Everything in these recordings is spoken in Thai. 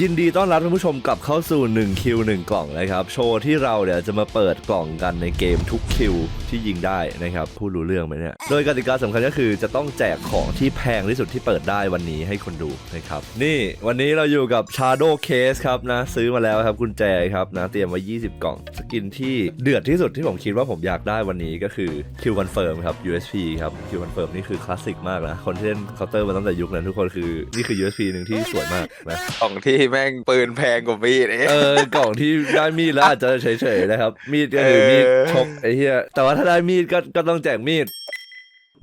ยินดีต้อนรับท่านผู้ชมกลับเข้าสู่1คิว1กล่องนะครับ โชว์ที่เราเนี่ยวจะมาเปิดกล่องกันในเกมทุกคิวที่ยิงได้นะครับผู้รู้เรื่องไหมเนี่ยโดยกติกาสำคัญก็คือจะต้องแจกของที่แพงที่สุดที่เปิดได้วันนี้ให้คนดูนะครับนี่วันนี้เราอยู่กับ Shadow Case ครับนะซื้อมาแล้วครับกุญแจครับนะเตรียมไว้ 20 กล่อง สกินที่เดือดที่สุดที่ผมคิดว่าผมอยากได้วันนี้ก็คือ Q Confirm ครับ USP ครับ Q Confirm นี่คือคลาสสิกมากนะคนที่เล่นเคาน์เตอร์มาตั้งแต่ยุคนั้นทุกคนคือนี่คือ USP หนึ่งที่สวยมากนะของที่แม่งปืนแพงกว่ามีดเอ๊ะเออกล่องที่ได้มีดแล้วอาจจะเฉยๆนะครับ มีดก็คือมีดชกไอ้เหี้ยแต่ว่าถ้าได้มีดก็ก็ต้องแจกมีด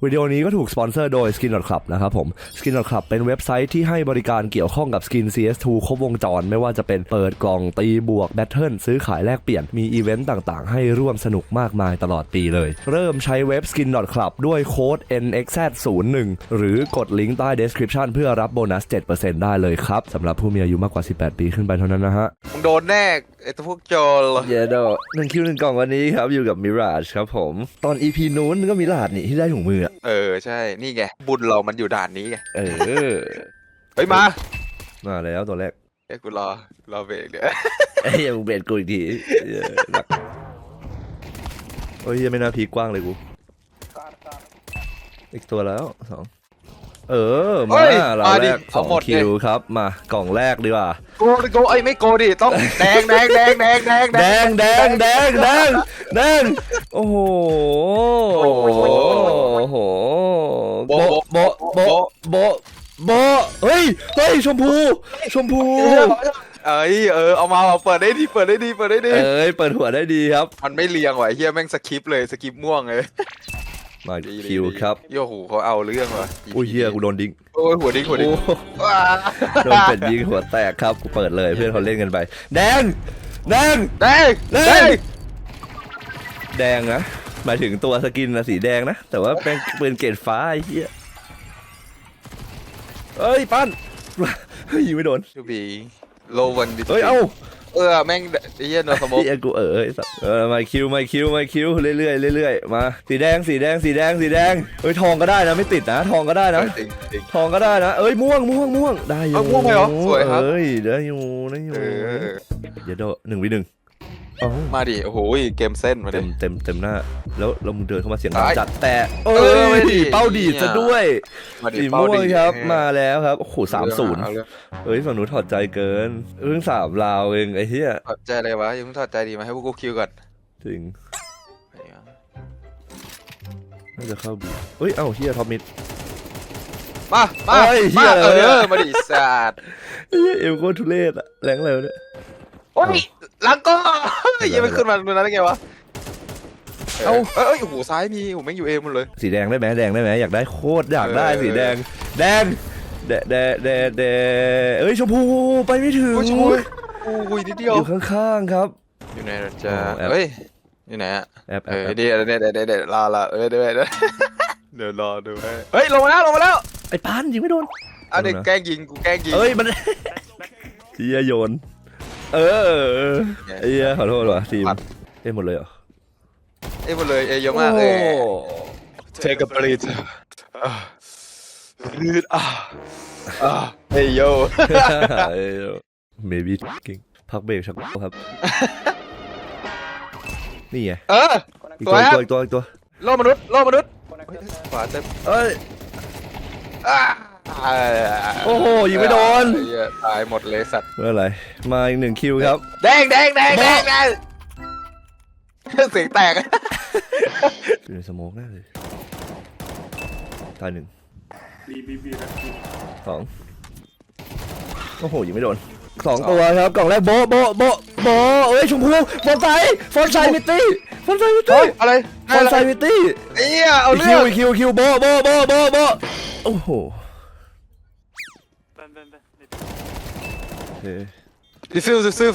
วิดีโอนี้ก็ถูกสปอนเซอร์โดย Skin Club นะครับผม Skin Club เป็นเว็บไซต์ที่ให้บริการเกี่ยวข้องกับ Skin CS2 ครบวงจร ไม่ว่าจะเป็นเปิดกล่องตีบวกแบทเทิลซื้อขายแลกเปลี่ยนมีอีเวนต์ต่างๆ ให้ร่วมสนุกมากมายตลอดปีเลย เริ่มใช้เว็บ Skin Club ด้วยโค้ด NXZ01 หรือกดลิงก์ใต้ description เพื่อรับโบนัส 7%ได้เลยครับสำหรับผู้มีอายุมากกว่า 18 ปีขึ้นไปเท่านั้นนะฮะมึงโดนแน่ไอ้ตัวพวกโจรเยโดหนึ่งคิวหนึ่งกล่องวันนี้ครับ อยู่กับมิราชครับผม ตอน EP นู้นก็มิราชนี่ที่ได้ถุงมืออะเออ ใช่ นี่ไง บุญเรามันอยู่ด่านนี้ไง เออ เฮ้ย มา มาแล้วตัวแรกเอ้ยกูรอ รอเบรกเดี๋ยวเอ้ยังเบรดกูอีกทีเหี้ยหนักโอ้ยยังไม่น่าพีกว้างเลยกูอีกตัวแล้วสอง เออมาเฮ้ยเรามาแรดิกสเอาองหมดคิวครับ มากล่องแรกดีกว่า โกดิโกไอ้ยไม่โกดิต้องแดงแดงแดงแดงแดงแดงแดงแดงแดงแดงโอ้โห โอ้โห โบะโบะโบะโบะโบะเฮ้ย เฮ้ย ชมพู ชมพู เอ้ยเออเอามาเอาเปิดได้ดีเปิดได้ดีเปิดได้ดีเอ้ย เปิดหัวได้ดีครับ มันไม่เรียงว่ะไอ้เฮียแม่งสคิปเลยสคิปม่วงเลย มาดีดีคิวดีครับโย่โหเขาเอาเรื่องว่ะอุ้ยเฮียกูโดนดิ้งโอ้ยหัวดิ้งหัวดิ้งโอ้ว้าโดนเป็ดยิงหัวแตกครับกูเปิดเลยเพื่อนเขาเล่นกันไป แดงแดงแดงแดแดงงแดงนะหมายถึงตัวสกินนะสีแดงนะ แต่ว่าเป็นปืนเกรดฟ้าไอ้เหี้ยเอ้ยปั้นเฮ้ยยิงไม่โดนทูบีโลวันดิเอ้ยเอ้า เออแม่งไอ้เหี้ยโนสโมกเหี้ยกูเออไอ้สัสเออมาคิวมาคิวมาคิวเรื่อยๆเรื่อยๆมาสีแดงสีแดงสีแดงสีแดงเอ้ยทองก็ได้นะไม่ติดนะทองก็ได้นะ จริงจริง ทองก็ได้นะเอ้ยม่วงม่วงม่วงได้อยู่เอาม่วงไปเหรอสวยครับ เอ้ยได้อยู่ได้อยู่เออ เดี๋ยวโดหนึ่งวิหนึ่งเอ้า มาดิ โอ้โหเกมเส้นมาดิเต็มเต็มเต็มหน้า แล้วแล้วมึงเดินเข้ามาเสียงดัตางยจัดแต่เอเอ้อไม่ยดีเป้าดีดซะด้วยมาดิสีเป้าม่วงดีครับเออมาแล้วครับโอ้โหสามศูนย์เอาเรื่องเฮ้ยฝั่งหนูถอดใจเกินเพิ่งสามลาวเองไอ้เหี้ยถอดใจเลยวะยังไม่ถอดใจดีมาให้พวกกูคิวก่อนจริงน่าจะเข้าบีเฮ้ยเอ้าเฮียท็อปมิด มา มาเฮ้ยเหี้มาย เออะไรอวะมาดิสัตว์เฮียเอวโคตรทุเรศอะแรงอะไรวะเนี่ยโอ้ย หลังก็ยังไม่ขึ้นมาดูนั้นได้ไงวะเอ้าเอ้ยเอ้ยโอ้โหซ้ายมีโอ้โหแม่งอยู่เอหมดเลย สีแดงได้ไหมแดงได้ไหมอยากได้โคตรอยากได้เออ สีแดง แดงแดแดแดแดเอ้ยชมพูไปไม่ถึงโอ้ยโอ้ยโอ้ยนิดเดียว อยู่ข้างๆครับ อยู่ไหนล่ะจ้าโอ้แอปเฮ้ยอยู่ไหนอะแอปแอเอปอแอปเดี๋ยวเดี๋ยวเดี๋ยวเดี๋ยวเดี๋ยวรอละเออเดี๋ยวเดี๋ยวเดี๋ยวรอดูให้เฮ้ยลงมาแล้วลงมาแล้วไอ้ปานยิงไม่โดนอะเด็กแกล้งยิงกูแกล้งยิงเอ้ยมัน เฮียโยน เออไอ้เฮียขอโทษว่ะทีมปัดเอ้ยหมดเลยเหรอเอ้ยหมดเลยเอ้ยเยอะมากเลยโอ้ Take a breath อะรืดอะอะเฮ้ยโยเมบี้กิ้งพักเบรกชักครับ นี่ไงเอออีกสตัววยอีกครัตัวบอีกตัวอีกตัวโลกมนุษย์โลกมนุษย์ขวาเต็มเอ้ยอะ โอ้โหยิงไม่โดน เหี้ยตายหมดเลยสัตว์เมื่อไหรมาอีกหนึ่งคิวครับ แดงแดงแดงแดงแดงเสียงแตก อยู่ในสโมกแน่เลยตายหนึ่งสองโอ้โหยิงไม่โดนสองตัวครับกล่องแรกโบะโบะโบะโบะเอ้ยชมพูฟอนไซฟอนไซมิตตี้ฟอนไซมิตเฮ้ตี้ยอะไรฟอนไซมิตตี้เอ้ยเอาอีกเรื่คิอวงอีกคิวอีกคิวโบะโบะโบะโบะโบะโอ้โห เคดิฟิวดิฟิว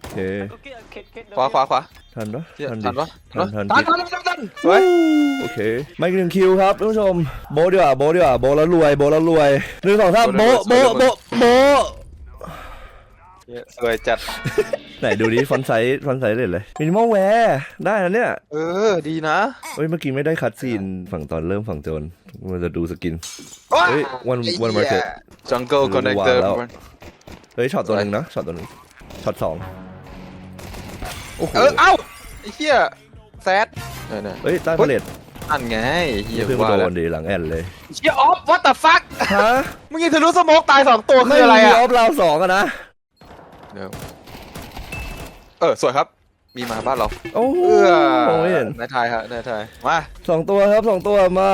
โอเค Okey, ket ket. ขวาขวาขวา ทันปะเหี้ยทันดิทันปะ ทันทันทันดิทันทันทันสวยโอเคมาอีกหนึ่งคิวครับท่านผู้ชม โบะดีกว่าโบะดีกว่าโบะแล้วรวยโบะแล้วรวยหนึ่งสองสามโบะโบะโบะโบะสวยจัด ไหนดูดิฟอนต์ไซส์ฟอนต์ไซส์เลยเลยมินิมอลแวร์ได้นะเนี่ยเออ ดีนะเฮ้ยเมื่อกี้ไม่ได้คัดซีนฝั่งตอนเริ่มฝั่งโจนมันจะดูสกิน เฮ้ย one- one market จังเกิลคอนเนคเตอร์รู้ว่าแล้ว เฮ้ยช็อตตัวหนึ่งนะช็อตตัวหนึ่งช็อตสองโอ้โหเออเอ้าไอ้เหี้ยแซดเนี่ยเนี่ยเฮ้ยใต้พาเลตอันไงไอ้เหี้ยเพื่อนว่าโดแล้วนดีหลังแอนเลยเชี่ยออฟ what the fuck ฮะมึงยิงทะลุสโมกตายสองตัวคืออะไรม่มีอะออฟเราสองอะนะเดี๋ยวเออสวยครับ มีมาบ้านเราโอ้โหเอื้อมองไม่เห็นนายไทยฮะนายไทยมา สองตัวครับสองตัวมา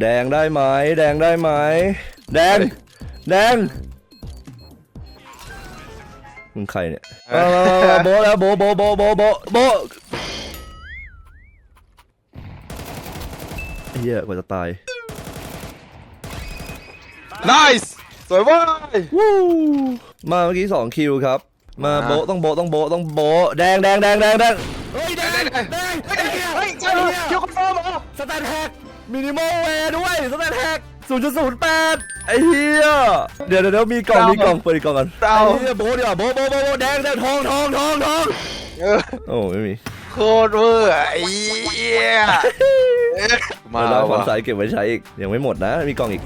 แดงได้ไหมแดงได้ไหมแดง แดง มึงใครเนี่ยมามามามาโบะแล้วโบะโบะโบะโบะโบะโบะเฮียกว่าจะตาย nice สวยเว้ยวู้มาเมื่อกี้สองคิวครับ มามาโบะต้องโบะต้องโบะต้องโบะแดงแดงแดงแดงแดงเฮ้ยแดงแดงแดงแดงเฮ้ยเฮ้ยใช่เลยคิวคอนเฟิร์มเหรอสแตนแฮกมินิมอลแวร์ด้วยสแตนแฮก 0.08ไอ้เหี้ยเดี๋ยวเดี๋ยวเดี๋ยวมีกล่องมีกล่องเปิดอีกกล่องกันเอาไอ้เหี้ยโบะดีกว่าโบะโบะโบะโบะแดงแดงทองทองทองทองเออโอ้ไม่มีโคตรเวอร์ไอ้เหี้ยมาเดี๋ยวเราว่ะความสายเก็บไว้ใช้อีกยังไม่หมดนะมีกล่องอีก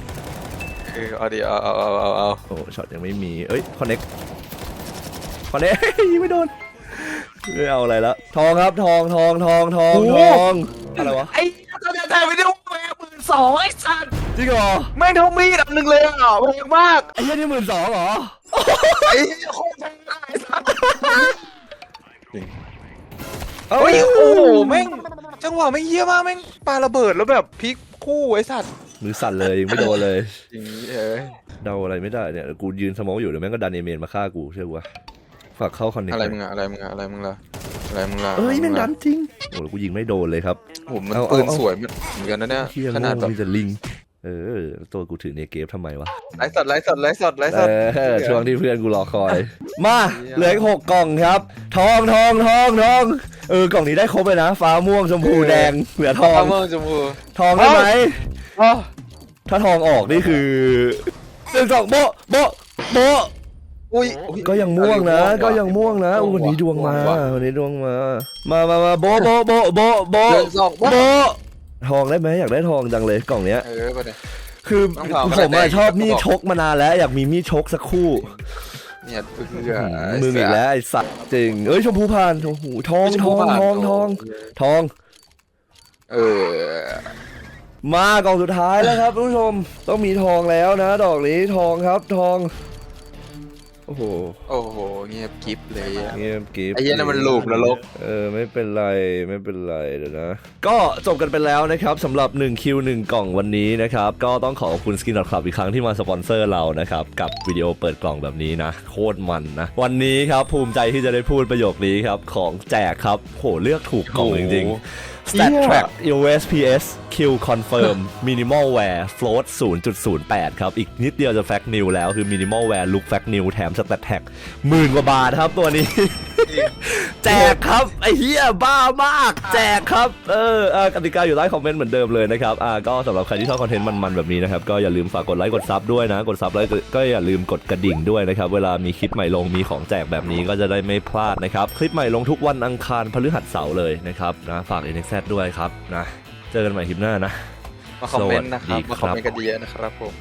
เออเอาดิเอาเอาเอาเอาเอาโอ้ช็อตยังไม่มีเอ้ยคอนเน็กคอนเน็กยิงไม่โดนไม่เอาอะไรละทองครับทองทองทองทองทองอะไรวะไอ้ตอนนี้ถ่ายวิดีโอแหวนหมื่นสองไอ้สัตว์ จริงเหรอแม่งเท่ามีดอันหนึ่งเลยอะแพงมากไอ้เหี้ยนี่หมื่นสองเหรอไอ้เหี้ยโคตรแพงไอ้สัตว์เอ้าเฮ้ยโอ้โหแม่งจังหวะแม่งเยี่ยมากแม่งปาระเบิดแล้วแบบพลิกคู่ไอ้สัตว์มือสั่นเลยยังไม่โดนเลยอย่างนี้เอ้ยเดาอะไรไม่ได้เนี่ยกูยืนสมองอยู่เดี๋ยวแม่งก็ดันเอเมนมาฆ่ากูเชื่อกูวะฝากเข้าคอนเน็กอะไรมึงอะอะไรมึงอะอะไรมึงล่ะอะไรมึงล่ะเอ้ยแม่งอะไรดันจริงโอ้ยกูยิงไม่โดนเลยครับ โอ้โหมันเอาเอาปืนเอา สวยเหมือนกันนะเนี่ยเฮียขนาดแบบมีแต่ลิง เออ ตัวกูถือเนเกฟทำไมวะไลฟ์สดไลฟ์สดไลฟ์สดไลฟ์เอสดอช่วงที่เพื่อนกูรอคอย มาเหี้ยเหลืออีกหกกล่องครับ ทองทองทองทองเออกล่องนี้ได้ครบเลยนะ ฟ้าม่วงชมพูแดงเหลือทองเอาเมืองจมูกทองได้ไหมอ๋อถ้าทองออกนี่คือหนึ่งสองโบะโบะโบะอุ้ยอุ๊ยก็ยังม่วงนะอัก็ยังม่วงนะม่อู้วันนี้ดวงมาว่ะวันนี้ดวงมา มามามาโบะโบะโบะโบะโบะหนึ่งสองโบะ ทองได้ไหมอยากได้ทองจังเลยกล่องเนี้ย เออไปเลย คือต้องทองผมก็ได้อะชอบมีดบอกชกมานานแล้วอยากมีมีดชกสักคู่ เนี่ยเพื่อมึงอีกแล้วไอ้สัตว์จริง เอ้ยชมพูพานโอ้โหทองทองทองทองทอง เออ มากล่องสุดท้ายแล้วครับผู้ชมต้องมีทองแล้วนะ ดอกนี้ทองครับทองโอ้โหโอ้โห เงียบกิ๊บเลยอะ เงียบกริบไอ้เหี้ยนั่นมันลูปนรก เออไม่เป็นไรไม่เป็นไรเดี๋ยวนะ ก็จบกันไปแล้วนะครับสำหรับ1คิว1กล่องวันนี้นะครับ ก็ต้องขอขอบคุณ Skin Club อีกครั้งที่มาสปอนเซอร์เรานะครับ กับวิดีโอเปิดกล่องแบบนี้นะ โคตรมันนะ วันนี้ครับภูมิใจที่จะได้พูดประโยคนี้ครับ ของแจกครับโหเลือกถูกกล่องจริงๆ Stat Track USPS Q Confirm Minimal Wear Float 0.08 ครับ อีกนิดเดียวจะ Fact New แล้วคือ Minimal Wear Look Fact New แถม Stat Tag หมื่นกว่าบาทครับตัวนี้ แจกครับ ไอ้เหี้ยบ้ามาก แจกครับ เอออ่ากติกาอยู่ใต้คอมเมนต์เหมือนเดิมเลยนะครับอ่าก็สำหรับใครที่ชอบคอนเทนต์มันๆแบบนี้นะครับก็อย่าลืมฝากกดไลค์กดซับด้วยนะ กดซับแล้วก็ก็อย่าลืมกดกระดิ่งด้วยนะครับเวลามีคลิปใหม่ลงมีของแจกแบบนี้ก็จะได้ไม่พลาดนะครับคลิปใหม่ลงทุกวันอังคารพฤหัสเสาร์เลยนะครับนะฝาก NXZ ด้วยครับนะ เจอกันใหม่คลิปหน้านะมาคอมเมนต์นะครับสวัสดีมาคครัอบมเมนต์กันเยอะนะครับผม